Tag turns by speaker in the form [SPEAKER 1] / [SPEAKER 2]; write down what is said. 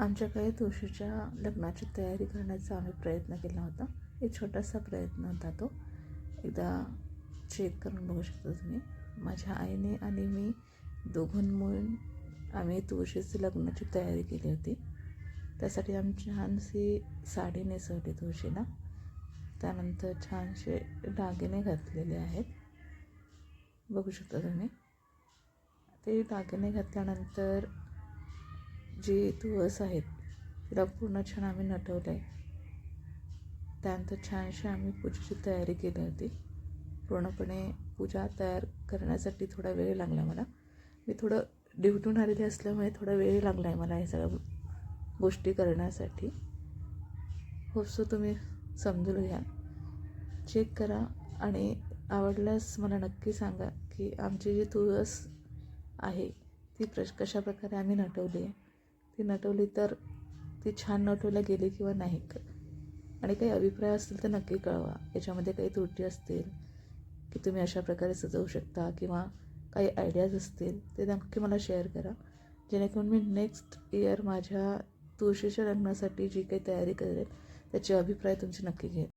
[SPEAKER 1] आमच्याकडे तुळशीच्या लग्नाची तयारी करण्याचा आम्ही प्रयत्न केला होता. एक छोटासा प्रयत्न होता तो. एकदा चेक करून बघू शकता तुम्ही. माझ्या आईने आणि मी दोघं मिळून आम्ही तुळशीची लग्नाची तयारी केली होती. त्यासाठी आम्ही छानशी साडी नेसवली तुळशीला. त्यानंतर छानसे दागिने घातलेले आहेत. बघू शकता तुम्ही. ते दागिने घातल्यानंतर जी तुळस आहेत तिला पूर्ण छान आम्ही नटवलं आहे त्यानंतर छानशी आम्ही पूजेची तयारी केली होती. पूर्णपणे पूजा तयार करण्यासाठी थोडा वेळ लागला मला. मी थोडं ड्युटून आलेली असल्यामुळे थोडा वेळ लागला आहे मला हे सगळ्या गोष्टी करण्यासाठी. होपसो तुम्ही समजून घ्या. चेक करा आणि आवडल्यास मला नक्की सांगा की आमची जी तुळस आहे ती प्रश कशा प्रकारे आम्ही नटवली आहे. ती नटवली तर ती छान नटवल्या गेली किंवा नाही. क आणि काही अभिप्राय असतील तर नक्की कळवा. याच्यामध्ये काही त्रुटी असतील की तुम्ही अशा प्रकारे सजवू शकता किंवा काही आयडियाज असतील ते नक्की मला शेअर करा. जेणेकरून मी नेक्स्ट इयर माझ्या तुळशीच्या लग्नासाठी जी काही तयारी करेल त्याचे अभिप्राय तुमचे नक्की घेईन